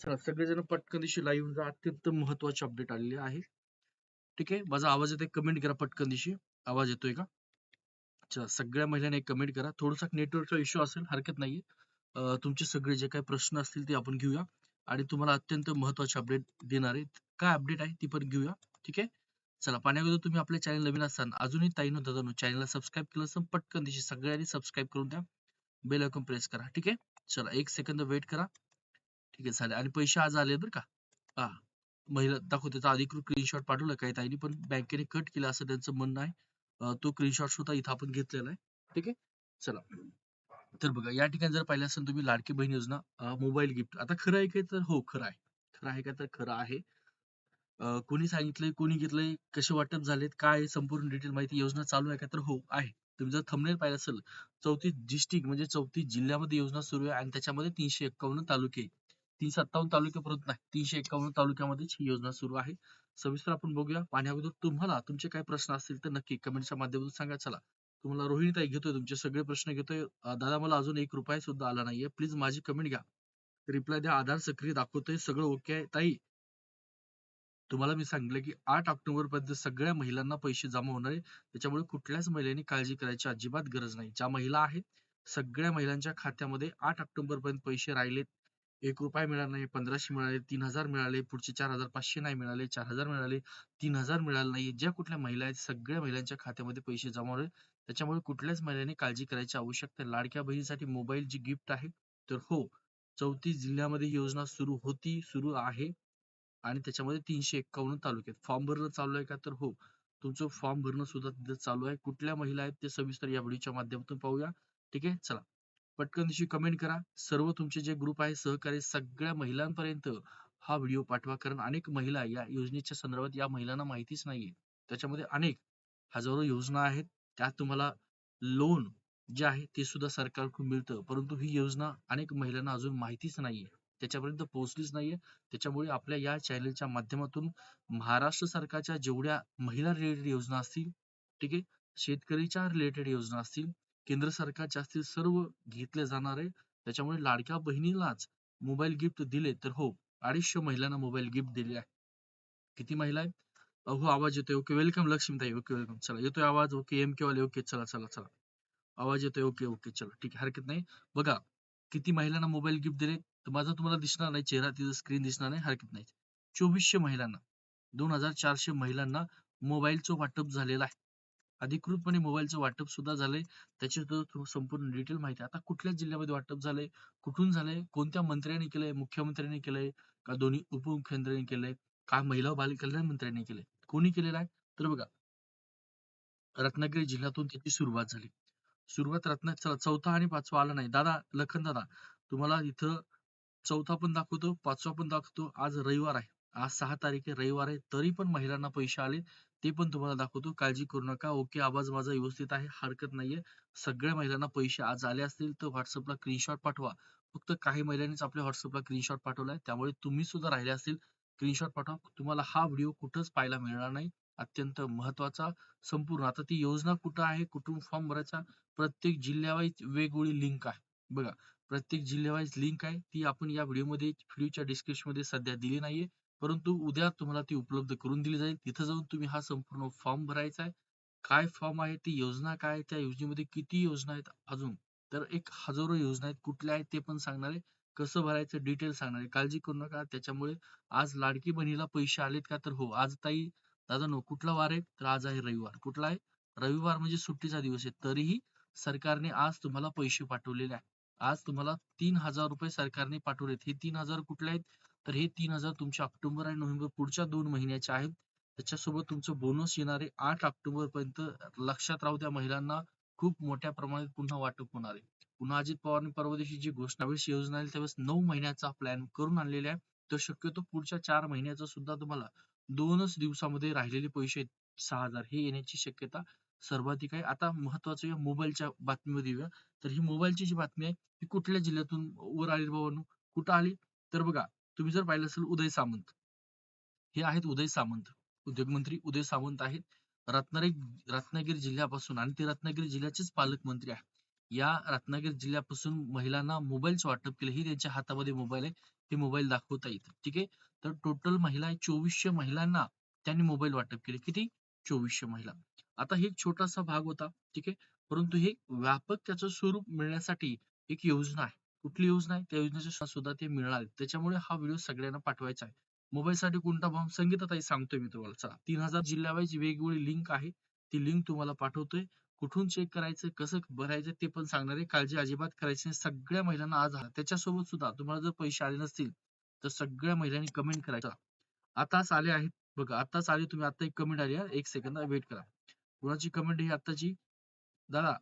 चला सगळेजण पटकन दिवशी लाईव्ह जा. अत्यंत महत्वाची अपडेट आलेली आहे. ठीक आहे? माझा आवाज येतोय? कमेंट करा पटकन दिवशी आवाज येतोय का? चला सगळ्या महिलांनी एक कमेंट करा. थोडासा नेटवर्कचा इश्यू असेल हरकत नाही तुमचे सगळे जे काही प्रश्न असतील ते आपण घेऊया. आणि तुम्हाला अत्यंत महत्त्वाचे अपडेट देणार आहे. काय अपडेट आहे ती पण घेऊया. ठीक आहे? चला पाण्याअगोदर तुम्ही आपल्या चॅनल नवीन असताना अजूनही ताईनो दादानो चॅनलला सबस्क्राईब केलं असेल पटकन दिवशी सगळ्यांनी सबस्क्राईब करून द्या. बेल आयकॉन प्रेस करा. ठीक आहे? चला एक सेकंद वेट करा. ठीक आहे चालेल आणि पैसे आज आले बरं का? हा. महिला दाखवते अधिकृत स्क्रीनशॉट पाठवलं काही ताईने? पण बँकेने कट केला असं त्यांचं म्हणणं आहे. तो स्क्रीनशॉट सुद्धा इथं आपण घेतलेला आहे. ठीक आहे? चला. तर बघा या ठिकाणी जर पाहिलं असेल तुम्ही लाडकी बहीण योजना मोबाईल गिफ्ट आता खरं आहे काय तर? हो खरं आहे. खरं आहे का तर? खरं आहे. कोणी सांगितलंय कोणी घेतलंय कसे वाटप झालेत काय संपूर्ण डिटेल माहिती योजना चालू आहे का तर? हो आहे. तुम्ही जर थंबनेल पाहिलं असेल चौतीस डिस्ट्रिक्ट म्हणजे चौतीस जिल्ह्यामध्ये योजना सुरू आहे आणि त्याच्यामध्ये तीनशे एक्कावन्न तालुके ती सत्तावन्न तालुक्यापर्यंत नाही तीनशे एकावन्न तालुक्यामध्येच ही योजना सुरू आहे. सविस्तर आपण बघूया. पाण्याबद्दल तुम्हाला तुमचे काय प्रश्न असतील तर नक्की कमेंटच्या माध्यमातून सांगा. चला. तुम्हाला रोहिणी ताई घेतोय तुमचे सगळे प्रश्न घेतोय. दादा मला अजून एक रुपया सुद्धा आला नाहीये. प्लीज माझी कमेंट घ्या. रिप्लाय द्या. आधार सक्रिय दाखवतोय. सगळं ओके आहे. ताई तुम्हाला मी सांगितलं की आठ ऑक्टोबर पर्यंत सगळ्या महिलांना पैसे जमा होणार आहे. त्याच्यामुळे कुठल्याच महिलेने काळजी करायची अजिबात गरज नाही. ज्या महिला आहेत सगळ्या महिलांच्या खात्यामध्ये आठ ऑक्टोबर पर्यंत पैसे राहिलेत. एक रुपया मिळाला नाही पंधराशे मिळाले तीन हजार मिळाले पुढचे चार हजार पाचशे नाही मिळाले चार हजार मिळाले तीन हजार मिळाले नाही. ज्या कुठल्या महिला आहेत सगळ्या महिलांच्या खात्यामध्ये पैसे जमा होईल. त्याच्यामुळे कुठल्याच महिलांनी काळजी करायची आवश्यकता लाडक्या बहिणीसाठी मोबाईल जी गिफ्ट आहे तर हो चौतीस जिल्ह्यामध्ये ही योजना सुरू होती सुरू आहे. आणि त्याच्यामध्ये तीनशे एक्कावन्न तालुक्यात. फॉर्म भरणं चालू आहे का? तर हो तुमचं फॉर्म भरणं सुद्धा तिथे चालू आहे. कुठल्या महिला आहेत ते सविस्तर या व्हिडिओच्या माध्यमातून पाहूया. ठीक आहे? चला. पटकन दिवशी कमेंट करा. सर्व तुमचे जे ग्रुप आहे सहकारी सगळ्या महिलांपर्यंत हा व्हिडिओ पाठवा. कारण अनेक महिला या योजनेच्या संदर्भात या महिलांना माहितीच नाहीये. त्याच्यामध्ये अनेक हजारो योजना आहेत. त्यात तुम्हाला लोन जे आहे ते सुद्धा सरकारकडून मिळतं. परंतु ही योजना अनेक महिलांना अजून माहितीच नाहीये. त्याच्यापर्यंत पोहोचलीच नाहीये. त्याच्यामुळे आपल्या या चॅनलच्या माध्यमातून महाराष्ट्र सरकारच्या जेवढ्या महिला रिलेटेड योजना असतील ठीक आहे शेतकरीच्या रिलेटेड योजना असतील केंद्र सरकारच्या असतील सर्व घेतले जाणार आहे. त्याच्यामुळे लाडक्या बहिणीलाच मोबाईल गिफ्ट दिले तर हो अडीचशे महिलांना मोबाईल गिफ्ट दिले आहे. किती महिला आहेत? अहो आवाज येतोय. ओके वेलकम लक्ष्मीताई. ओके वेलकम चला येतोय आवाज? ओके एम के वाले. ओके चला चला चला. आवाज येतोय? ओके ओके चला. ठीक आहे हरकत नाही. बघा किती महिलांना मोबाईल गिफ्ट दिले? तर माझा तुम्हाला दिसणार नाही. चेहरा तिचा स्क्रीन दिसणार नाही. हरकत नाही. चोवीसशे महिलांना दोन हजार चारशे महिलांना मोबाईलचं वाटप झालेलं आहे. अधिकृतपणे मोबाईलचं वाटप सुद्धा झालंय. त्याची संपूर्ण डिटेल माहिती आता कुठल्या जिल्ह्यामध्ये वाटप झालंय? कुठून झालंय? कोणत्या मंत्र्यांनी केलंय? मुख्यमंत्र्यांनी केलंय? का दोन्ही उपमुख्यमंत्र्यांनी केलंय? का महिला व बाल कल्याण मंत्र्यांनी केलंय? कोणी केलेलं आहे? तर बघा रत्नागिरी जिल्ह्यातून त्याची सुरुवात झाली. सुरुवात रत्ना चौथा आणि पाचवा आला नाही. दादा लखन दादा तुम्हाला इथं चौथा पण दाखवतो पाचवा पण दाखवतो. आज रविवार आहे. आज सहा तारीख आहे. रविवार आहे. तरी पण महिलांना पैसे आले. ते पण तुम्हाला दाखवतो. काळजी करू नका. ओके आवाज माझा व्यवस्थित आहे. हरकत नाहीये. सगळ्या महिलांना पैसे आज आले असतील तर व्हॉट्सअपला स्क्रीनशॉट पाठवा. फक्त काही महिलांनीच आपल्या व्हॉट्सअपला स्क्रीनशॉट पाठवलाय. त्यामुळे तुम्ही सुद्धा राहिले असतील स्क्रीनशॉट पाठवा. तुम्हाला हा व्हिडिओ कुठंच पाहायला मिळणार नाही. अत्यंत महत्त्वाचा संपूर्ण. आता ती योजना कुठं आहे? कुठून फॉर्म भरायचा? प्रत्येक जिल्ह्यावाईज वेगवेगळी लिंक आहे. बघा प्रत्येक जिल्ह्यावाईज लिंक आहे. ती आपण या व्हिडिओमध्ये व्हिडिओच्या डिस्क्रिप्शनमध्ये सध्या दिली नाहीये. परंतु उद्या तुम्हाला ती उपलब्ध करून दिली जाईल. तिथे जाऊन तुम्ही हा संपूर्ण फॉर्म भरायचा आहे. काय फॉर्म आहे ती योजना काय आहे त्या योजनेमध्ये किती योजना आहेत अजून? तर एक हजारो योजना आहेत. कुठल्या आहेत ते पण सांगणार आहे. कसं भरायचं डिटेल सांगणार आहे. काळजी करू नका. त्याच्यामुळे आज लाडकी बहिणीला पैसे आलेत का तर हो. आज ताई दादा नो कुठला वार आहे? तर आज आहे रविवार. कुठला आहे? रविवार म्हणजे सुट्टीचा दिवस आहे. तरीही सरकारने आज तुम्हाला पैसे पाठवलेले आहे. आज तुम्हाला तीन हजार रुपये सरकारने पाठवलेत. हे तीन हजार कुठले आहेत? तर हे तीन हजार तुमच्या ऑक्टोबर आणि नोव्हेंबर पुढच्या दोन महिन्याचे आहेत. त्याच्यासोबत तुमचं बोनस येणारे आठ ऑक्टोबर पर्यंत लक्षात राहू त्या महिलांना खूप मोठ्या प्रमाणात पुन्हा वाटप होणार आहे. पुन्हा अजित पवारने परवा दिवशी जी घोषणा वेळेस योजना आली त्यावेळेस नऊ महिन्याचा प्लॅन करून आणलेला आहे. तर शक्यतो पुढच्या चार महिन्याचा सुद्धा तुम्हाला दोनच दिवसामध्ये राहिलेले पैसे सहा हजार. हे येण्याची शक्यता सर्वाधिक आहे. आता महत्वाचं या मोबाईलच्या बातमीमध्ये येऊया. तर ही मोबाईलची जी बातमी आहे ती कुठल्या जिल्ह्यातून वर आली बाबांनो कुठं आली? तर बघा तुम्ही जर पाहिलं असेल उदय सामंत. हे आहेत उदय सामंत. उद्योगमंत्री उदय सामंत आहेत. रत्नागिरी रत्नागिरी जिल्ह्यापासून आणि ते रत्नागिरी जिल्ह्याचेच पालकमंत्री आहेत. या रत्नागिरी जिल्ह्यापासून महिलांना मोबाईलचं वाटप केलं. ही त्यांच्या हातामध्ये मोबाईल आहे. ते मोबाईल दाखवता येत. ठीक आहे? तर टोटल महिला आहे. चोवीसशे महिलांना त्यांनी मोबाईल वाटप केले. किती? चोवीसशे महिला. आता हे एक छोटासा भाग होता. ठीक आहे? परंतु हे व्यापक त्याचं स्वरूप मिळण्यासाठी एक योजना आहे. कुठली योजना आहे त्या योजनेचे सुद्धा ते मिळणार त्याच्यामुळे हा व्हिडिओ सगळ्यांना पाठवायचा आहे. मोबाईल साठी कोणता फॉर्म संगीताताई सांगतोय मी तुम्हाला. चला तीन हजार जिल्ह्यावाईज वेगवेगळी लिंक आहे. ती लिंक तुम्हाला पाठवतोय. कुठून चेक करायचं कसं भरायचं ते पण सांगणार आहे. काळजी अजिबात करायची नाही. सगळ्या महिलांना आज त्याच्यासोबत सुद्धा तुम्हाला जर पैसे आले नसतील तर सगळ्या महिलांनी कमेंट करायचा. आताच आले आहेत. बघा आताच आले तुम्ही. आता एक कमेंट आली एक सेकंद वेट करा. कुणाची कमेंट ही आताची दादा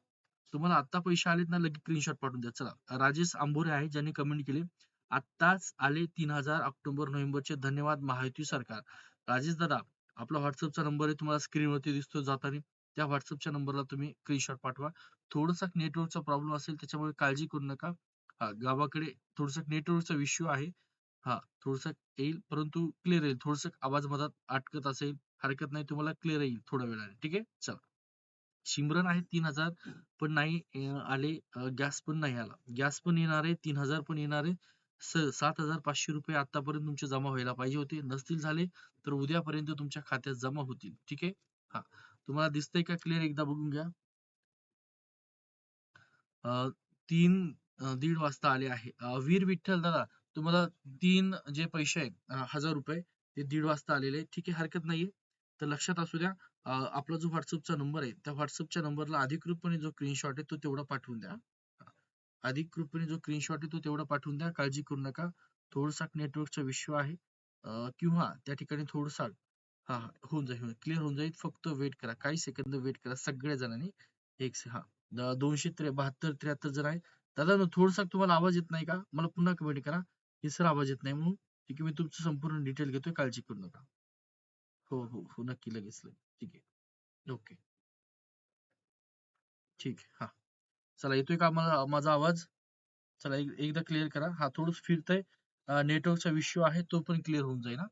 तुम्हाला आता पैसे आलेत ना लगेच स्क्रीनशॉट पाठवून द्या. चला. राजेश आंबोरे आहे ज्यांनी कमेंट केली आत्ताच आले तीन हजार ऑक्टोबर नोव्हेंबरचे. धन्यवाद महायुती सरकार. राजेश दादा आपला व्हॉट्सअपचा नंबर आहे तुम्हाला स्क्रीनवरती दिसतो जाताना. त्या व्हॉट्सअपच्या नंबरला तुम्ही स्क्रीनशॉट पाठवा. थोडासा नेटवर्कचा प्रॉब्लेम असेल त्याच्यामुळे काळजी करू नका. हा गावाकडे थोडस नेटवर्कचा इश्यू आहे. हा थोडस येईल परंतु क्लिअर येईल. थोडस आवाज मधात अटकत असेल हरकत नाही तुम्हाला क्लिअर येईल थोड्या वेळाने. ठीक आहे? चला. शिमरन आहे तीन हजार पण नाही आले गॅस पण नाही आला. गॅस पण येणार आहे तीन हजार पण येणार आहे. सात हजार पाचशे रुपये आतापर्यंत तुमचे जमा व्हायला पाहिजे होते. नसतील झाले तर उद्यापर्यंत तुमच्या खात्यात जमा होतील. ठीक आहे? हा. तुम्हाला दिसतंय का क्लिअर? एकदा बघून घ्या. तीन दीड वाजता आले आहे. वीर विठ्ठल दादा तुम्हाला तीन जे पैसे आहेत हजार रुपये ते दीड वाजता आलेले ठीक आहे? हरकत नाहीये. तर लक्षात असू द्या आपला जो व्हॉट्सअपचा नंबर आहे त्या व्हॉट्सअपच्या नंबरला अधिकृतपणे जो स्क्रीनशॉट आहे तो तेवढा पाठवून द्या. अधिकृतपणे जो स्क्रीनशॉट आहे तो तेवढा पाठवून द्या. काळजी करू नका. थोडसा नेटवर्कचा विषय आहे. किंवा त्या ठिकाणी थोडसा हा होऊन जाईल क्लिअर होऊन जाईल. फक्त वेट करा. काही सेकंद वेट करा. सगळ्या जणांनी एक हा दोनशे त्रे बहात्तर त्र्याहत्तर जण आहे दादा थोडसा तुम्हाला आवाज येत नाही का? मला पुन्हा कमेंट करा. हे सर आवाज येत नाही म्हणून. ठीक आहे मी तुमचं संपूर्ण डिटेल घेतोय. काळजी करू नका. हो हो हो. नक्की लगेच ठीक आहे. ओके. ठीक आहे. हा. चला येतोय का मला माझा आवाज? चला एकदा क्लिअर करा. हा थोडस फिरतय. नेटवर्कचा विषय आहे तो पण क्लिअर होऊन जाईल ना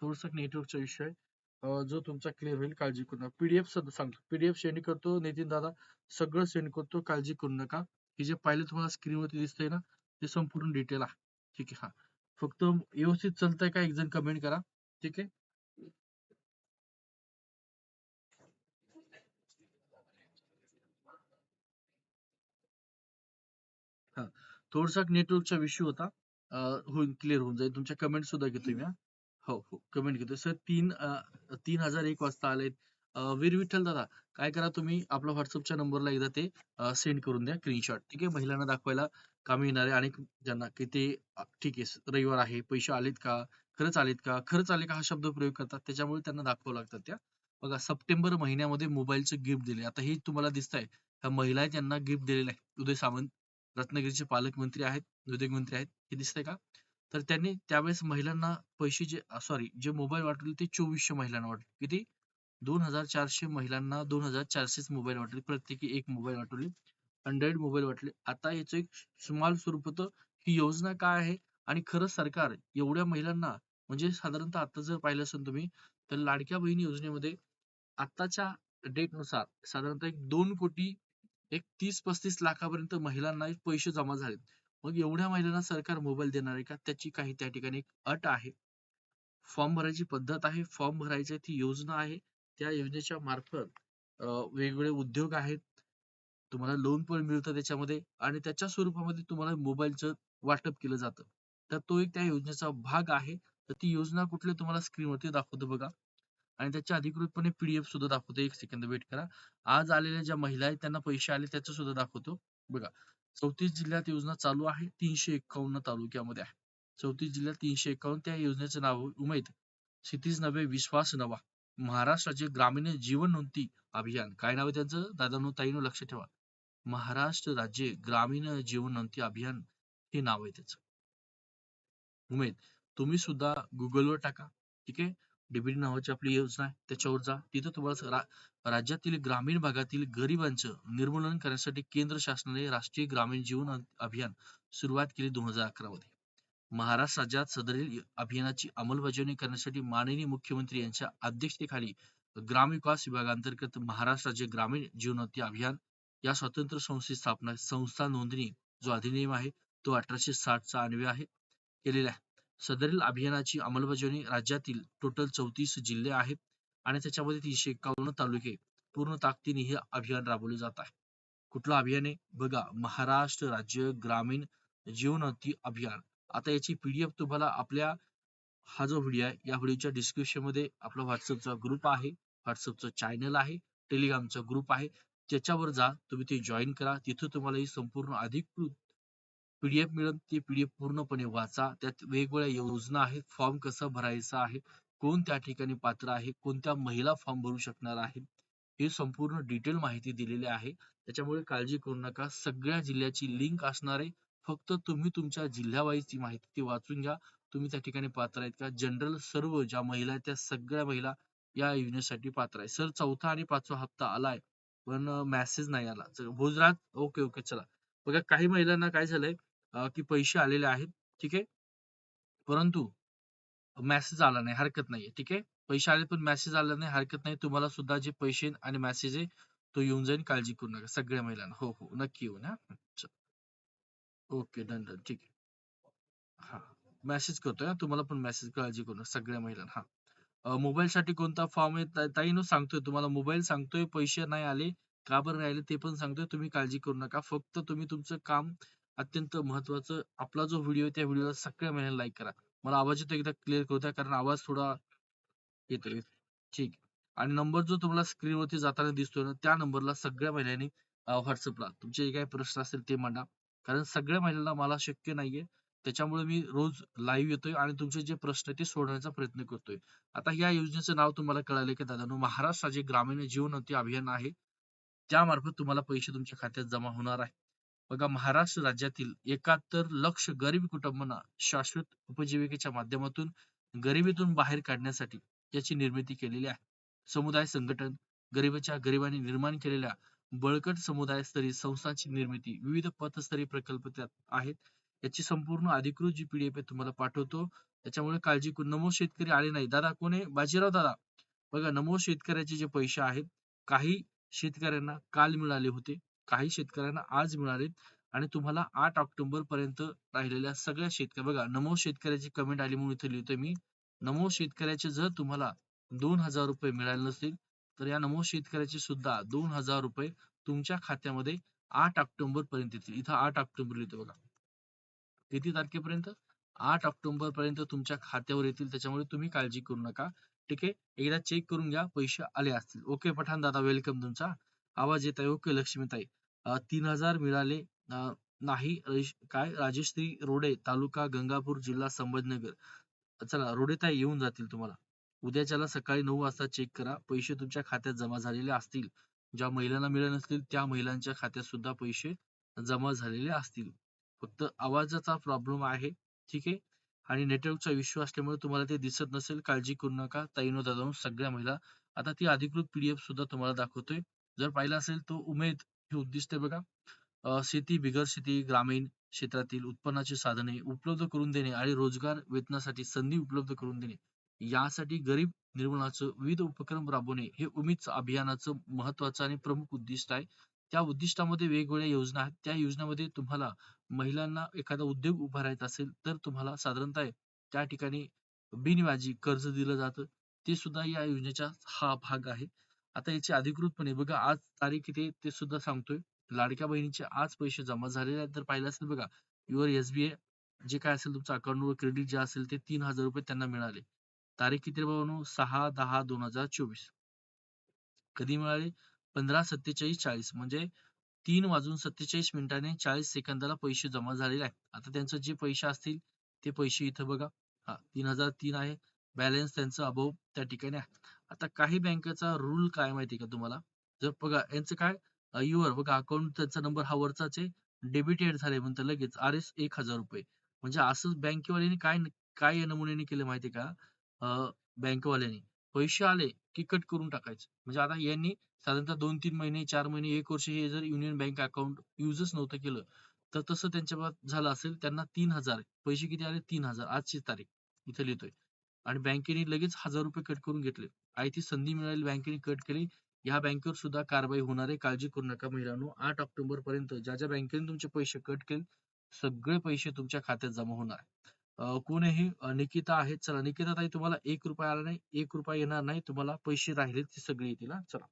थोडस नेटवर्कचा विषय आहे. जो तुमचा क्लिअर होईल काळजी करू नका. पीडीएफ सांगतो. पीडीएफ सेंड करतो नितीन दादा सगळं सेंड करतो काळजी करू नका. हे जे पाहिलं तुम्हाला स्क्रीनवरती दिसतंय ना ते संपूर्ण डिटेल आहे. ठीक आहे हा. फक्त व्यवस्थित चलतंय का एक जण कमेंट करा. ठीक आहे हा थोडसा नेटवर्कचा इश्यू होता. होईल क्लिअर होऊन जाईल. तुमच्या कमेंट सुद्धा घेतोय मी हो. हो कमेंट घेतोय. सर तीन तीन हजार एक वाजता आलेत. वीर विठ्ठल दादा काय करा तुम्ही? आपला व्हॉट्सअपच्या नंबरला एकदा ते सेंड करून द्या स्क्रीनशॉट ठीक आहे? महिलांना दाखवायला कामी येणारे अनेक ज्यांना की ते ठीक आहे. रविवार आहे. पैसे आलेत का? खरंच आलेत का? खरंच आले का? हा शब्द प्रयोग करतात. त्याच्यामुळे त्यांना दाखवावं लागतात त्या. बघा सप्टेंबर महिन्यामध्ये मोबाईलचं गिफ्ट दिले आता हे तुम्हाला दिसत आहे ह्या महिला त्यांना गिफ्ट दिलेलं आहे. उदय सामंत रत्नागिरीचे पालकमंत्री आहेत उद्योग मंत्री आहेत हे दिसतंय का? तर त्यांनी त्यावेळेस महिलांना पैसे जे सॉरी जे मोबाईल वाटले ते चोवीसशे महिलांना वाटले. किती? दोन हजार चारशे महिलांना दोन हजार चारशेच मोबाईल वाटले. प्रत्येकी एक मोबाईल वाटवले हंड्रेड मोबाईल वाटले. आता याचं एक स्मॉल स्वरूप होतं. ही योजना काय आहे? आणि खरंच सरकार एवढ्या महिलांना म्हणजे साधारणतः आता जर पाहिलं असेल तुम्ही तर लाडक्या बहिणी योजनेमध्ये आताच्या डेटनुसार साधारणतः एक दोन कोटी एक तीस पस्तीस लाखापर्यंत महिलांना पैसे जमा झालेत. मग एवढ्या महिलांना सरकार मोबाईल देणार आहे का? त्याची काही त्या ठिकाणी अट आहे. फॉर्म भरायची पद्धत आहे. फॉर्म भरायची ती योजना आहे. त्या योजनेच्या मार्फत वेगवेगळे उद्योग आहेत. तुम्हाला लोन पण मिळतं त्याच्यामध्ये आणि त्याच्या स्वरूपामध्ये तुम्हाला मोबाईलचं वाटप केलं जातं. तर तो एक त्या योजनेचा भाग आहे. तर ती योजना कुठली तुम्हाला स्क्रीनवरती दाखवतो बघा. आणि त्याच्या अधिकृतपणे पीडीएफ सुद्धा दाखवतो. एक सेकंद वेट करा. आज आलेल्या ज्या महिला आहेत त्यांना पैसे आले त्याचं सुद्धा दाखवतो. बघा चौतीस जिल्ह्यात योजना चालू आहे. तीनशे एक्कावन्न तालुक्यामध्ये आहे. चौतीस जिल्ह्यात तीनशे एक्कावन्न त्या योजनेचं नाव उमेद. क्षितिज नवे विश्वास नवा. महाराष्ट्राचे ग्रामीण जीवन नोंदी अभियान. काय नाव आहे त्यांचं? दादानो ताईनो लक्ष ठेवा. महाराष्ट्र राज्य ग्रामीण जीवन नोंदी अभियान. हे नाव आहे त्याचं. उमेद. तुम्ही सुद्धा गुगलवर टाका. ठीक आहे? डीबीटी नावाची आपली योजना आहे. त्याच्यावर जा. तिथं तुम्हाला राज्यातील ग्रामीण भागातील गरिबांचं निर्मूलन करण्यासाठी केंद्र शासनाने राष्ट्रीय ग्रामीण जीवन अभियान सुरुवात केली दोन हजार अकरा मध्ये. महाराष्ट्र राज्यात सदरील अभियानाची अंमलबजावणी करण्यासाठी माननीय मुख्यमंत्री यांच्या अध्यक्षतेखाली ग्रामविकास विभागांतर्गत महाराष्ट्र राज्य ग्रामीण जीवनोन्नती अभियान या स्वतंत्र संस्थेची स्थापना संस्था नोंदणी जो अधिनियम आहे तो अठराशे साठचा अन्वय आहे केलेला आहे. सदरील अभियानाची अंमलबजावणी राज्यातील टोटल चौतीस जिल्हे आहेत आणि त्याच्यामध्ये तीनशे एकावन्न तालुके पूर्ण ताकदीने हे अभियान राबवले जात आहे. कुठलं अभियान आहे? बघा महाराष्ट्र राज्य ग्रामीण जीवनोन्नती अभियान. आता याची पीडीएफ तुम्हाला आपल्या हा जो व्हिडिओ आहे या व्हिडिओच्या डिस्क्रिप्शनमध्ये आपला व्हॉट्सअपचा ग्रुप आहे व्हॉट्सअपचं चॅनल आहे टेलिग्रामचा ग्रुप आहे. त्याच्यावर जा तुम्ही ते जॉईन करा. तिथं तुम्हाला ही संपूर्ण अधिकृत पीडीएफ मिळत ती पीडीएफ पूर्णपणे वाचा. त्यात वेगवेगळ्या योजना आहेत. फॉर्म कसा भरायचा आहे? कोण त्या ठिकाणी पात्र आहे? कोणत्या महिला फॉर्म भरू शकणार आहे? हे संपूर्ण डिटेल माहिती दिलेली आहे. त्याच्यामुळे काळजी करू नका. सगळ्या जिल्ह्याची लिंक असणार आहे. फक्त तुम्ही तुमच्या जिल्ह्यावाईज ती माहिती ती वाचून घ्या. तुम्ही त्या ठिकाणी पात्र आहेत का? जनरल सर्व ज्या महिला आहेत त्या सगळ्या महिला या योजनेसाठी पात्र आहे. सर चौथा आणि पाचवा हप्ता आलाय पण मेसेज नाही आला. गुजरात ओके ओके चला. बघा काही महिलांना काय झालंय? की पैसे आलेले आहेत ठीक आहे? परंतु मेसेज आला नाही हरकत नाही ठीक आहे? पैसे आले पण मेसेज आला नाही हरकत नाही. तुम्हाला सुद्धा जे पैसे आणि मेसेज आहे तो येऊन जाईल काळजी करू नका सगळ्या महिलांना. हो हो नक्की येऊन हा. ओके डन डन ठीक आहे. हा मेसेज करतोय तुम्हाला पण मेसेज काळजी करू नका सगळ्या महिलांना हा. मोबाईल साठी कोणता फॉर्म आहे? ताई नो सांगतोय तुम्हाला मोबाईल सांगतोय पैसे नाही आले का बरं नाही आले ते पण सांगतोय तुम्ही काळजी करू नका. फक्त तुम्ही तुमचं काम अत्यंत महत्वाचं आपला जो व्हिडिओ त्या व्हिडिओला सगळ्या महिन्याला लाईक करा. मला आवाज येतो एकदा क्लिअर करू द्या कारण आवाज थोडा येतोय. ठीक. आणि नंबर जो तुम्हाला स्क्रीनवरती जाताना दिसतोय ना त्या नंबरला सगळ्या महिलांनी व्हॉट्सअपला तुमचे जे काही प्रश्न असतील ते मांडा. कारण सगळ्या महिन्यांना मला शक्य नाहीये. त्याच्यामुळे मी रोज लाईव्ह येतोय आणि तुमचे जे प्रश्न आहे ते सोडवण्याचा प्रयत्न करतोय. आता या योजनेचं नाव तुम्हाला कळालं की दादा? महाराष्ट्र राज्य ग्रामीण जीवनोन्नती अभियान आहे. त्यामार्फत तुम्हाला पैसे तुमच्या खात्यात जमा होणार आहे. बघा महाराष्ट्र राज्यातील एकाहत्तर लक्ष गरीब कुटुंबांना शाश्वत उपजीविकेच्या माध्यमातून गरिबीतून बाहेर काढण्यासाठी याची निर्मिती केलेली आहे. समुदाय संघटन गरिबाच्या गरिबांनी निर्माण केलेल्या बळकट समुदाय स्तरीय संस्थांची निर्मिती विविध पथस्तरीय प्रकल्प त्यात आहेत. याची संपूर्ण अधिकृत जी पीडीएफ आहे तुम्हाला पाठवतो. त्याच्यामुळे काळजी करू नमो शेतकरी आले नाही. दादा कोण आहे? बाजीराव दादा. बघा नमो शेतकऱ्याचे जे पैसे आहेत काही शेतकऱ्यांना काल मिळाले होते. काही शेतकऱ्यांना आज मिळाले आणि तुम्हाला आठ ऑक्टोबर पर्यंत राहिलेल्या सगळ्या शेतकऱ्या बघा नमो शेतकऱ्याची कमेंट आली म्हणून इथे लिहितोय मी. नमो शेतकऱ्याचे जर तुम्हाला दोन हजार रुपये मिळाले नसतील तर या नमो शेतकऱ्याचे सुद्धा दोन हजार रुपये तुमच्या खात्यामध्ये आठ ऑक्टोबर पर्यंत येतील. इथं आठ ऑक्टोबर लिहितो बघा. किती तारखेपर्यंत? आठ ऑक्टोबर पर्यंत तुमच्या खात्यावर येतील त्याच्यामुळे तुम्ही काळजी करू नका. ठीक आहे? एकदा चेक करून घ्या पैसे आले असतील. ओके पठाण दादा वेलकम तुमचा. आवाज येत आहे. ओके लक्ष्मीताई. तीन हजार मिळाले. नाही काय? राजेश्री रोडे तालुका गंगापूर जिल्हा संभाजीनगर. चला रोडेताई येऊन जातील तुम्हाला. उद्याच्याला सकाळी नऊ वाजता चेक करा. पैसे तुमच्या खात्यात जमा झालेले असतील. ज्या महिलांना मिळाले नसतील त्या महिलांच्या खात्यात सुद्धा पैसे जमा झालेले असतील. फक्त आवाजाचा प्रॉब्लेम आहे. ठीक आहे? आणि नेटवर्कचा इश्यू असल्यामुळे तुम्हाला ते दिसत नसेल. काळजी करू नका. ताईनो दादा सगळ्या महिला. आता ती अधिकृत पीडीएफ सुद्धा तुम्हाला दाखवतोय. जर पाहिलं असेल तो उमेद हे उद्दिष्ट बघा. शेती बिगर शेती ग्रामीण क्षेत्रातील उत्पन्नाची साधने उपलब्ध करून देणे आणि रोजगार वेतनासाठी संधी उपलब्ध करून देणे. यासाठी गरीब निर्मूलनाचं विविध उपक्रम राबवणे हे उमेद अभियानाचं महत्वाचं आणि प्रमुख उद्दिष्ट आहे. त्या उद्दिष्टामध्ये वेगवेगळ्या योजना आहेत. त्या योजनामध्ये तुम्हाला महिलांना एखादा उद्योग उभारायचा असेल तर तुम्हाला साधारणतः त्या ठिकाणी बिनव्याजी कर्ज दिलं जातं. ते सुद्धा या योजनेचा हा भाग आहे. आता याची अधिकृतपणे बघा आज तारीख किती ते सुद्धा सांगतोय. लाडक्या बहिणीचे आज पैसे जमा झालेले आहेत. तर पाहिलं असेल बघा युअर एसबीआय जे काय असेल तुमचं अकाउंटवर क्रेडिट जे असेल ते तीन हजार रुपये त्यांना मिळाले. तारीख किती रे बाबांनो सहा दहा दोन हजार चोवीस. कधी मिळाले? पंधरा सत्तेचाळीस चाळीस. म्हणजे तीन वाजून सत्तेचाळीस मिनिटाने चाळीस सेकंदाला पैसे जमा झालेले आहेत. आता त्यांचं जे पैसे असतील ते पैसे इथं बघा. हा तीन हजार तीन आहे. बॅलन्स त्यांचं अभाव त्या ठिकाणी आहे. आता काही बँकेचा रूल काय माहिती का तुम्हाला? जर बघा यांचं काय? युअर बघा अकाउंट त्यांचा नंबर हा वरचाच आहे. डेबिटेड झाले म्हणतं लगेच. आर एस एक हजार रुपये. म्हणजे असंच बँकेवाल्यांनी काय काय या नमुन्याने केलं माहिती का? अं, बँकवाल्यांनी. पैसे आले की कट करून टाकायचे. म्हणजे आता यांनी साधारणतः दोन तीन महिने चार महिने एक वर्ष हे जर युनियन बँक अकाउंट युजच नव्हतं केलं तर तसं त्यांच्या बाबत झालं असेल त्यांना तीन हजार पैसे किती आले? तीन हजार. आजची तारीख. इथे लिहितोय. आणि बँकेने लगेच हजार रुपये कट करून घेतले. आई ती संधी मिळाली बँकेने कट केली. या बँकेवर सुद्धा कारवाई होणार आहे. काळजी करू नका महिलांनो. आठ ऑक्टोबर पर्यंत ज्या ज्या बँकेने तुमचे पैसे कट केले सगळे पैसे तुमच्या खात्यात जमा होणार आहे. अं, कोणीही निकिता आहेत. चला निकिता ताई तुम्हाला एक रुपया आला नाही. एक रुपया येणार नाही. तुम्हाला पैसे राहिले ते सगळे येतील चला.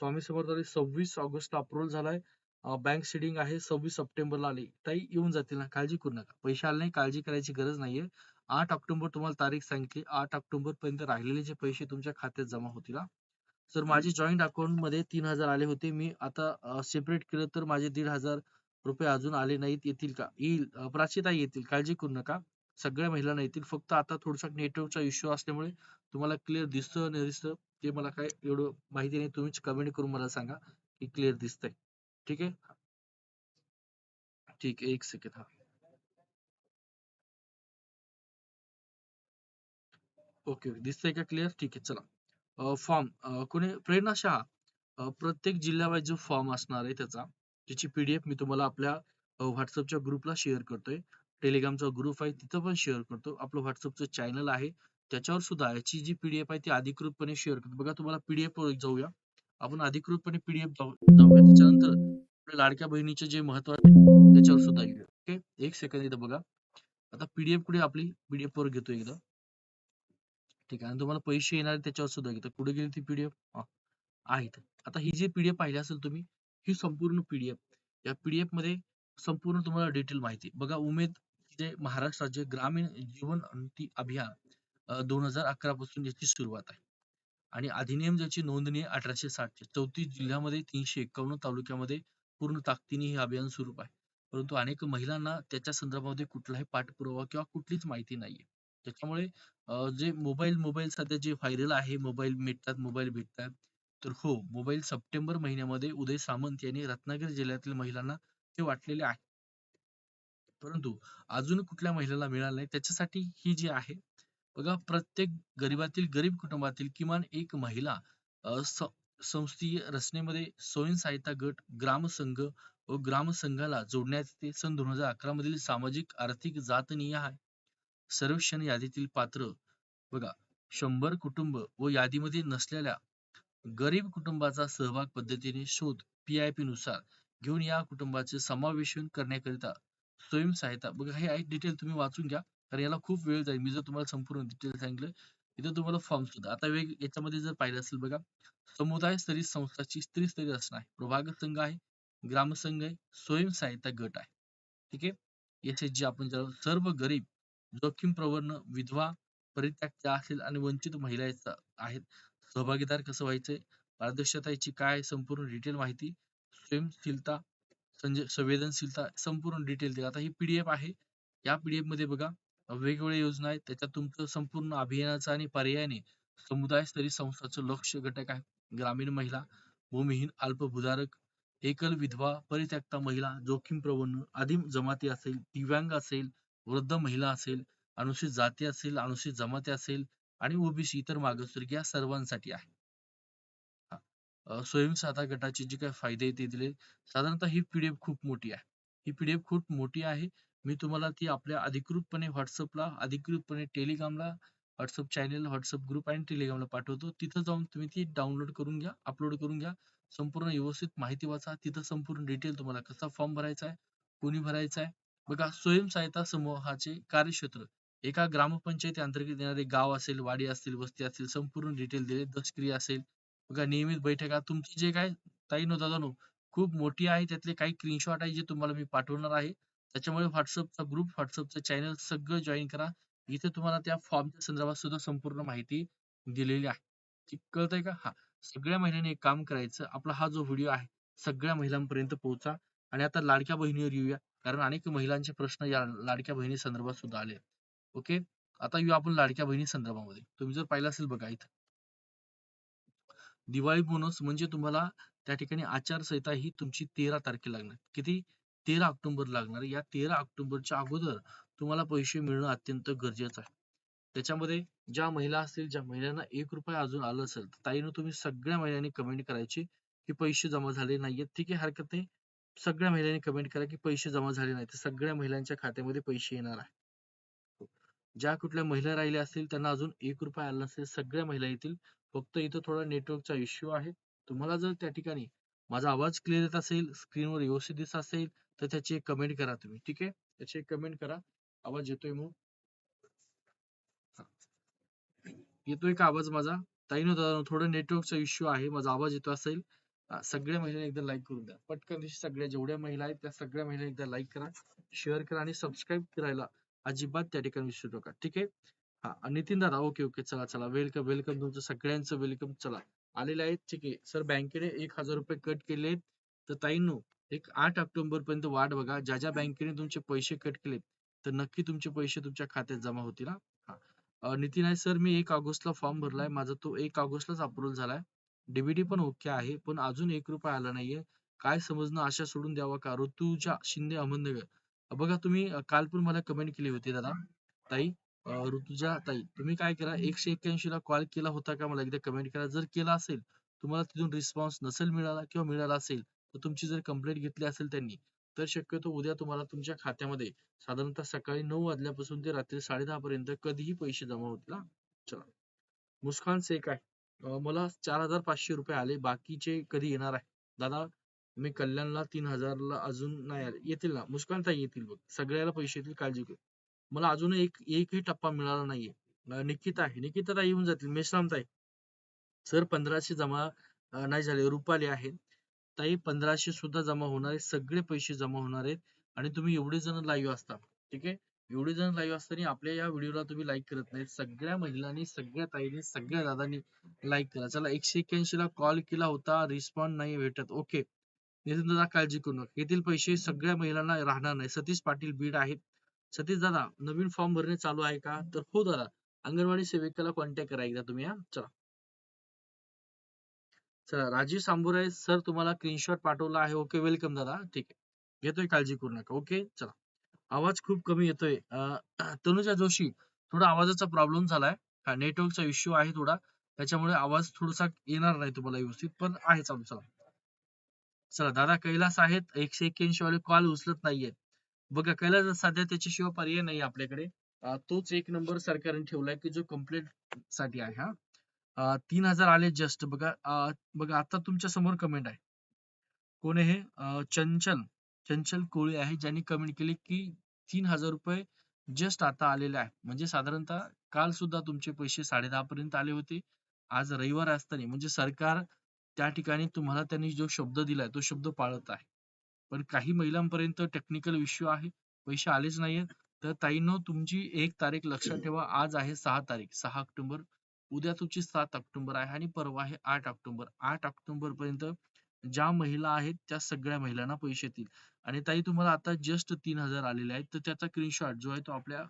स्वामी समर्थ सव्वीस ऑगस्ट अप्रुव्हल झालाय. बँक सिडिंग आहे. सव्वीस सप्टेंबरला आली. ताई येऊन जातील ना? काळजी करू नका. पैसे आले नाही. काळजी करायची गरज नाहीये. आठ ऑक्टोबर तुम्हाला तारीख सांगितली आठ ऑक्टोबर पर्यंत राहिलेले जे पैसे तुमच्या खात्यात जमा होतील. सर माझे जॉईंट अकाउंटमध्ये तीन हजार आले होते. मी आता सेपरेट केलं तर माझे दीड हजार रुपये अजून आले नाहीत. येतील का? येईल. अं, प्राचीताई येतील. काळजी करू नका. सगळ्या महिलांना येतील. फक्त आता थोडासा नेटवर्कचा इश्यू असल्यामुळे तुम्हाला क्लिअर दिसतं नाही दिसतं ते मला काय एवढं माहिती नाही. तुम्हीच कमेंट करून मला सांगा की क्लिअर दिसतंय. ठीक आहे? ठीक आहे. एक सेकंड हा. ओके दिसतंय का क्लिअर ठीक आहे चला. फॉर्म कोणी? प्रेरणा शहा. प्रत्येक जिल्ह्यावाईज जो फॉर्म असणार आहे त्याचा त्याची पीडीएफ मी तुम्हाला आपल्या व्हॉट्सअपच्या ग्रुपला शेअर करतोय. टेलिग्रामचा ग्रुप आहे तिथं पण शेअर करतो. आपलं व्हॉट्सअपचं चॅनल आहे. त्याच्यावर सुद्धा याची जी पीडीएफ आहे ती अधिकृतपणे शेअर करतो. बघा तुम्हाला पीडीएफ वर जाऊया. आपण अधिकृतपणे पीडीएफ जाऊया. त्याच्यानंतर आपल्या लाडक्या बहिणीचे जे महत्त्व आहे त्याच्यावर सुद्धा येऊया. ओके? एक सेकंद इथं बघा. आता पीडीएफ कुठे आपली? पीडीएफ वर घेतो एकदा ठीक आहे. आणि तुम्हाला पैसे येणार त्याच्यावर सुद्धा घेतात कुठे गेली ती पीडीएफ आहेत आता ही जी पीडीएफ पाहिली असेल तुम्ही ही संपूर्ण पीडीएफ या पीडीएफमध्ये संपूर्ण तुम्हाला डिटेल माहिती बघा उमेद जे महाराष्ट्र राज्य ग्रामीण जीवन उन्नती अभियान दोन हजार अकरा पासून याची सुरुवात आहे. आणि अधिनियम ज्याची नोंदणी अठराशे साठची चौतीस जिल्ह्यामध्ये तीनशे एकावन्न तालुक्यामध्ये पूर्ण ताकदीने हे अभियान सुरू आहे. परंतु अनेक महिलांना त्याच्या संदर्भामध्ये कुठलाही पाठपुरावा किंवा कुठलीच माहिती नाहीये. त्याच्यामुळे अं, जे मोबाईल मोबाईल सध्या जे व्हायरल आहे मोबाईल मिळतात मोबाईल भेटतात तर हो मोबाईल सप्टेंबर महिन्यामध्ये उदय सामंत यांनी रत्नागिरी जिल्ह्यातील महिलांना ते वाटलेले आहे. परंतु अजून कुठल्या महिलेला मिळालं नाही त्याच्यासाठी ही जी आहे बघा प्रत्येक गरीबातील गरीब कुटुंबातील किमान एक महिला अं, स- संस्थीय रचनेमध्ये स्वयंसहायता गट ग्रामसंघ व ग्रामसंघाला जोडण्यात येते. सन दोन हजार अकरा मधील सामाजिक आर्थिक जातनीय आहे. सर्वेक्षण यादीतील पात्र बघा शंभर कुटुंब व यादीमध्ये नसलेल्या गरीब कुटुंबाचा सहभाग पद्धतीने शोध पीआयपी नुसार घेऊन या कुटुंबाचे समावेशन करण्याकरिता स्वयंसहायता बघा हे आहे डिटेल तुम्ही वाचून घ्या कारण याला खूप वेळ जाईल. मी जर तुम्हाला संपूर्ण डिटेल सांगितलं इथं तुम्हाला फॉर्म सुद्धा. आता वेग याच्यामध्ये जर पाहिलं असेल बघा समुदाय स्तरीय संस्थाची स्त्री स्तरीय रचना आहे. प्रभाग संघ आहे ग्रामसंघ आहे स्वयंसहायता गट आहे. ठीक आहे? याचे जे आपण ज्याला सर्व गरीब जोखीम प्रवर्ण विधवा परित्यक्त्या असेल आणि वंचित महिला आहेत सहभागीदार कसं व्हायचंय पारदर्शकता याची काय? संपूर्ण डिटेल माहिती स्वयंशीलता संवेदनशीलता संपूर्ण डिटेल दिला आता ही पीडीएफ आहे. या पीडीएफमध्ये बघा वेगवेगळ्या योजना आहेत. त्याच्यात तुमचं संपूर्ण अभियानाचं आणि पर्यायाने समुदाय स्तरीय संस्थाचं लक्ष घटक आहे. ग्रामीण महिला भूमिहीन अल्पभूधारक एकल विधवा परित्यक्ता महिला जोखीम प्रवण आदिम जमाती असेल दिव्यांग असेल वृद्ध महिला असेल अनुसूचित जाती असेल अनुसूचित जमाती असेल आणि ओबीसी इतर मागासवर्गीय या सर्वांसाठी आहे. स्वयंसाधा गटाचे जे काही फायदे ते दिले. साधारणतः ही पीडीएफ खूप मोठी आहे. ही पीडीएफ खूप मोठी आहे. मी तुम्हाला ती आपल्या अधिकृतपणे व्हॉट्सअपला अधिकृतपणे टेलिग्रामला व्हॉट्सअप चॅनल व्हॉट्सअप ग्रुप आणि टेलिग्रामला पाठवतो. तिथं जाऊन तुम्ही ती डाउनलोड करून घ्या अपलोड करून घ्या. संपूर्ण व्यवस्थित माहिती वाचा. तिथं संपूर्ण डिटेल तुम्हाला कसा फॉर्म भरायचा आहे कोणी भरायचा आहे बघा स्वयंसहायता समूहाचे कार्यक्षेत्र. एका ग्रामपंचायती अंतर्गत येणारे गाव असेल वाडी असतील वस्ती असतील संपूर्ण डिटेल दिले. दशक्रिया असेल. बघा नियमित बैठका. तुमची जे काय ताई नो दादानो हो, खूप मोठी आहे. त्यातले काही स्क्रीनशॉट आहे जे तुम्हाला मी पाठवणार आहे. त्याच्यामुळे व्हॉट्सअपचा ग्रुप व्हॉट्सअपचं चॅनल सगळं जॉईन करा. इथे तुम्हाला त्या फॉर्मच्या संदर्भात सुद्धा संपूर्ण माहिती दिलेली आहे. कळतंय का? हा. सगळ्या महिलांनी एक काम करायचं. आपला हा जो व्हिडिओ आहे सगळ्या महिलांपर्यंत पोहोचा. आणि आता लाडक्या बहिणीवर येऊया. कारण अनेक महिलांचे प्रश्न या लाडक्या बहिणी संदर्भात सुद्धा आले ओके आता येऊ आपण लाडक्या बहिणी संदर्भामध्ये. तुम्ही जर पाहिलं असेल बघा इथं. दिवाळी बोनस म्हणजे तुम्हाला त्या ठिकाणी आचारसंहिता ही तुमची तेरा तारखेला लागणार. किती? तेरा ऑक्टोबर लागणार. या तेरा ऑक्टोबरच्या अगोदर तुम्हाला पैसे मिळणं अत्यंत गरजेचं आहे. त्याच्यामध्ये ज्या महिला असतील ज्या महिलांना एक रुपया अजून आलं असेल तर ताईनं तुम्ही सगळ्या महिलांनी कमेंट करायची की पैसे जमा झाले नाहीयेत. ठीक आहे हरकत नाही. सगळ्या महिलांनी कमेंट करा की पैसे जमा झाले नाही तर सगळ्या महिलांच्या खात्यामध्ये पैसे येणार आहे ज्या कुठल्या महिला राहिल्या असतील त्यांना अजून एक रुपया आला नसेल सगळ्या महिला येतील. फक्त इथं थोडा नेटवर्कचा इश्यू आहे. तुम्हाला जर त्या ठिकाणी माझा आवाज क्लिअर येत असेल स्क्रीनवर व्यवस्थित दिसत असेल तर त्याची एक कमेंट करा तुम्ही ठीक आहे? त्याची एक कमेंट करा. आवाज येतोय मग येतोय का आवाज माझा? ताई न थोडं नेटवर्कचा इश्यू आहे माझा आवाज येतो असेल. सगळ्या महिला एकदा लाईक करून द्या. पटकन दिवशी सगळ्या जेवढ्या महिला आहेत त्या सगळ्या महिला एकदा लाईक करा शेअर करा आणि सबस्क्राईब करायला अजिबात त्या ठिकाणी विसरू नका. ठीक आहे? हा नितीन दादा ओके ओके चला चला. वेलकम वेलकम तुमचं सगळ्यांचं वेलकम चला. आलेलं आहेत ठीक आहे. सर बँकेने एक हजार रुपये कट केले तर ताईंनो एक आठ ऑक्टोबर पर्यंत वाट बघा. ज्या ज्या बँकेने तुमचे पैसे कट केले तर नक्की तुमचे पैसे तुमच्या खात्यात जमा होतील हा. नितीन आहे सर मी एक ऑगस्टला फॉर्म भरलाय. माझा तो एक ऑगस्टलाच अप्रूव्हल झालाय. डीबीटी पण ओके आहे पण अजून एक रुपया आला नाहीये. काय समजणं आशा सोडून द्यावा का? ऋतुजा शिंदे अहमदनगर. बघा तुम्ही काल पण मला कमेंट केली होती दादा. ताई ऋतुजा ताई तुम्ही काय करा एकशे एक्क्याऐंशी ला कॉल केला होता का? मला एकदा कमेंट करा. जर केला असेल तुम्हाला तिथून रिस्पॉन्स नसेल मिळाला किंवा मिळाला असेल तर तुमची जर कंप्लेंट घेतली असेल त्यांनी तर शक्यतो उद्या तुम्हाला तुमच्या खात्यामध्ये साधारणतः सकाळी नऊ वाजल्यापासून ते रात्री साडे दहा पर्यंत कधीही पैसे जमा होतील चला. मुस्कान शेख आहे. मला चार हजार पाचशे रुपये आले. बाकीचे कधी येणार आहे? दादा मी कल्याणला तीन हजारला अजून नाही आले. येतील ना? मुस्कान ताई येतील बघ. सगळ्याला पैसे येतील काळजी घेऊ मला अजून एक एकही टप्पा मिळाला नाहीये. निकिता आहे. निकिता ताई येऊन जातील. मेश्राम ताई. सर पंधराशे जमा नाही झाले. रुपाली आहेत ताई पंधराशे सुद्धा जमा होणार आहेत. सगळे पैसे जमा होणार आहेत. आणि तुम्ही एवढे जण लाईव्ह असता. ठीक आहे? एवढे जण लाईव्ह असताना आपल्या या व्हिडिओला तुम्ही लाईक करत नाही सगळ्या महिलांनी सगळ्या ताईंनी सगळ्या दादांनी लाईक करा चला एकशे एक्क्याऐंशी ला कॉल केला होता. रिस्पॉन्स नाही भेटत. ओके नितीन दादा काळजी करू नका. येथील पैसे सगळ्या महिलांना राहणार नाही. सतीश पाटील बीड आहेत. सतीश दादा नवीन फॉर्म भरणे चालू आहे का? तर हो दादा अंगणवाडी सेविकाला कॉन्टॅक्ट करा एकदा तुम्ही चला. चला राजीव सांबुरे सर तुम्हाला स्क्रीनशॉट पाठवला आहे. ओके वेलकम दादा. ठीक आहे. घेतोय काळजी करू नका. ओके चला. आवाज खूप कमी येतोय. अं, तनुजा जोशी थोडा आवाजाचा प्रॉब्लेम झालाय. हा नेटवर्कचा इश्यू आहे थोडा. त्याच्यामुळे आवाज थोडासा येणार नाही तुम्हाला व्यवस्थित पण आहे चालू चला. चला दादा कैलास आहेत. एकशे एक्क्याऐंशी वाले कॉल उचलत नाहीये. बघा कैलास सध्या त्याच्याशिवाय पर्याय नाही आपल्याकडे. तोच एक नंबर सरकारने ठेवलाय की जो कंप्लेंटसाठी आहे हा. तीन हजार आले जस्ट बघा. बघा आता तुमच्यासमोर कमेंट आहे. कोण हे? चंचल. चंचल कोळी आहे ज्यांनी कमेंट केली की तीन हजार रुपये जस्ट आता आलेले आहे म्हणजे साधारणतः काल सुद्धा तुमचे पैसे साडे दहा पर्यंत आले होते. आज रविवार असताना म्हणजे सरकार त्या ठिकाणी तुम्हाला त्यांनी जो शब्द दिलाय तो शब्द पाळत आहे. पण काही महिलांपर्यंत टेक्निकल इश्यू आहे पैसे आलेच नाहीयेत. तर ताईंनो तुमची एक तारीख लक्षात ठेवा. आज आहे सहा तारीख सहा ऑक्टोबर. उद्या तुमची सात ऑक्टोबर आहे आणि परवा आहे आठ ऑक्टोबर. आठ ऑक्टोबर पर्यंत ज्या महिला आहेत त्या सगळ्या महिलांना पैसे येतील. आणि ताई तुम्हाला आता जस्ट तीन हजार आलेले आहेत. तर त्याचा स्क्रीनशॉट जो आहे तो आपल्या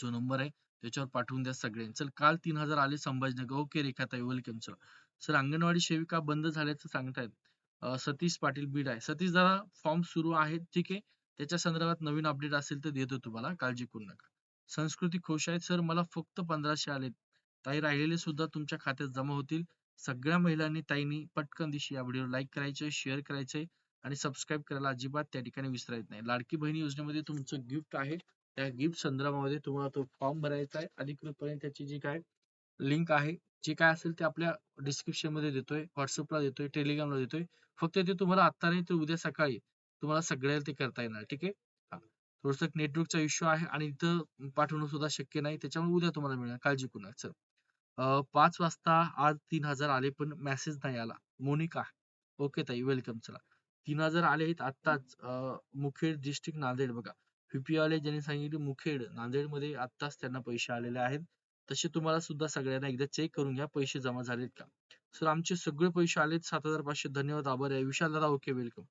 जो नंबर आहे त्याच्यावर पाठवून द्या सगळ्यांनी. चल काल तीन हजार आले संभाजीनगर. ओके रेखाताई वेलकम सर सर अंगणवाडी सेविका बंद झाल्याचं सांगतायत. सतीश पाटील बीड आहे. सतीश दादा फॉर्म सुरू आहेत ठीक आहे. त्याच्या संदर्भात नवीन अपडेट असेल तर देतो तुम्हाला. काळजी करू नका. संस्कृती खुश आहेत सर. मला फक्त पंधराशे आलेत. ताई राहिलेले सुद्धा तुमच्या खात्यात जमा होतील. सगळ्या महिलांनी ताईंनी पटकन दिशी या व्हिडिओ लाईक करायचे शेअर करायचे आणि सबस्क्राईब करायला अजिबात त्या ठिकाणी विसरायचं नाही. लाडकी बहिणी योजनेमध्ये तुमचं गिफ्ट आहे. त्या गिफ्ट संदर्भामध्ये तुम्हाला तो फॉर्म भरायचा आहे. अधिकृतपणे त्याची जी काय लिंक आहे जे काय असेल ते आपल्या डिस्क्रिप्शनमध्ये देतोय व्हॉट्सअपला देतोय टेलिग्रामला देतोय. फक्त ते तुम्हाला आता नाही तर उद्या सकाळी तुम्हाला सगळ्याला ते करता येणार ठीक आहे? थोडस नेटवर्कचा इश्यू आहे आणि इथं पाठवणं सुद्धा शक्य नाही. त्याच्यामुळे उद्या तुम्हाला मिळणार. काळजी करू पाच वाजता आज तीन हजार आले पण मेसेज नाही आला. मोनिका. ओके ताई वेलकम चला. तीन हजार आले आहेत आत्ताच मुखेड डिस्ट्रिक्ट नांदेड बघा. पीपी ज्यांनी सांगितले मुखेड नांदेडमध्ये आत्ताच त्यांना पैसे आलेले आहेत. तसे तुम्हाला सुद्धा सगळ्यांना एकदा चेक करून घ्या पैसे जमा झालेत का? सर आमचे सगळे पैसे आलेत सात हजार पाचशे धन्यवाद आभार आहे. विशाल दादा ओके वेलकम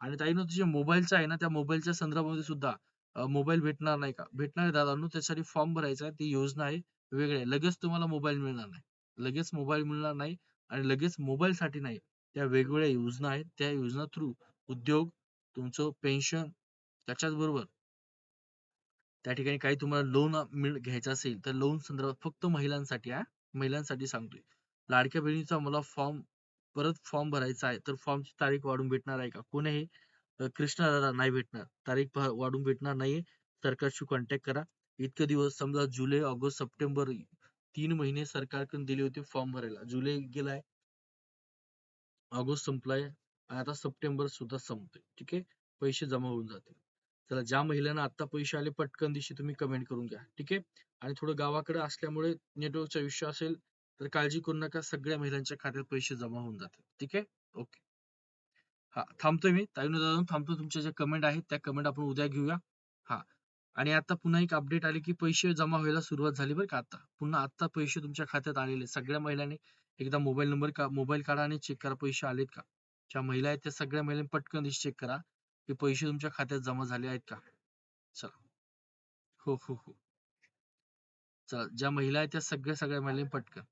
आणि ताईनो तुझे मोबाईलचा आहे ना त्या मोबाईलच्या संदर्भामध्ये सुद्धा मोबाईल भेटणार नाही का? भेटणार आहे दादांनो त्यासाठी फॉर्म भरायचा आहे ती योजना आहे वेगळी आहे. लगेच तुम्हाला मोबाईल मिळणार नाही. लगेच मोबाईल मिळणार नाही आणि लगेच मोबाईल साठी नाही. त्या वेगवेगळ्या योजना आहेत. त्या योजना थ्रू उद्योग तुमचं पेन्शन त्याच्याच बरोबर. त्या ठिकाणी काही तुम्हाला लोन मिळ घ्यायचं असेल तर लोन संदर्भात फक्त महिलांसाठी आहे महिलांसाठी सांगतोय. लाडक्या बहिणीचा मला फॉर्म परत फॉर्म भरायचा आहे. तर फॉर्मची तारीख वाढून भेटणार आहे का? कोण आहे कृष्णा दादा नाही भेटणार. तारीख वाढून भेटणार नाहीये. सरकारशी कॉन्टॅक्ट करा. इतके दिवस समजा जुलै ऑगस्ट सप्टेंबर तीन महिने सरकारकडून दिले होते फॉर्म भरायला. जुलै गेलाय. ऑगस्ट संपलाय आणि आता सप्टेंबर सुद्धा संपतोय ठीक आहे? पैसे जमा होऊन जातील. चला ज्या महिलांना आता पैसे आले पटकन दिवशी तुम्ही कमेंट करून घ्या ठीक आहे? आणि थोडं गावाकडे असल्यामुळे नेटवर्कचा विषय असेल तर काळजी करू नका सगळ्या महिलांच्या खात्यात पैसे जमा होऊन जातील ठीक आहे? ओके. हा थांबतोय मी. ताईनो दादा थांबतो तुमच्या ज्या कमेंट आहेत त्या कमेंट आपण उद्या घेऊया. हा. आणि आता पुन्हा एक अपडेट आली की पैसे जमा व्हायला सुरुवात झाली बरं का आता. पुन्हा आता पैसे तुमच्या खात्यात आलेले सगळ्या महिलांनी एकदा मोबाईल नंबर का मोबाईल काढा आणि चेक करा पैसे आलेत का? ज्या महिला आहेत त्या सगळ्या महिलांनी पटकन चेक करा की पैसे तुमच्या खात्यात जमा झाले आहेत का? चला. हो हो हो. चला ज्या महिला आहेत त्या सगळ्या सगळ्या महिलांनी पटकन.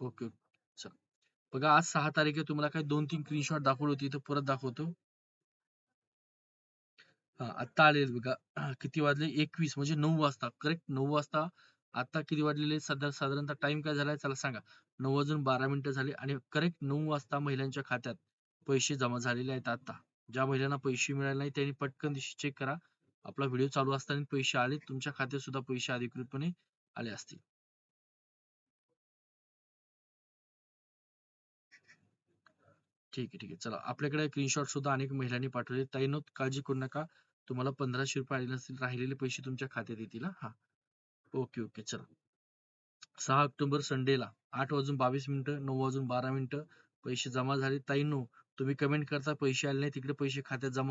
Okay okay. चला. बघा आज सहा तारीख आहे तुम्हाला काही दोन तीन स्क्रीनशॉट दाखवली होती इथं परत दाखवतो. हा आता आले बघा. किती वाजले? एकवीस म्हणजे नऊ वाजता. करेक्ट नऊ वाजता आता किती वाजलेले? सध्या साधारणतः टाइम काय झालाय? चला सांगा. नऊ वाजून बारा मिनिटं झाले आणि करेक्ट नऊ वाजता महिलांच्या खात्यात पैसे जमा झालेले आहेत आता. ज्या महिलांना पैसे मिळाले नाही त्यांनी पटकन चेक करा. आपला व्हिडिओ चालू असताना पैसे आले तुमच्या खात्यात सुद्धा पैसे अधिकृतपणे आले असतील. ठीक आहे ठीक आहे. चला आपल्याकडे स्क्रीनशॉट सुद्धा अनेक महिलांनी पाठवले. ताईनो काळजी करू नका. तुम्हाला पंधराशे रुपये आले नसतील राहिलेले पैसे तुमच्या खात्यात येतील हा. Okay okay. चला. सहा ऑक्टोबर संडेला आठ वाजून बावीस मिनिटं नऊ वाजून बारा मिनिटं पैसे जमा झाले. ताईंनो तुम्ही कमेंट करता पैसे आले नाही तिकडे पैसे खात्यात जमा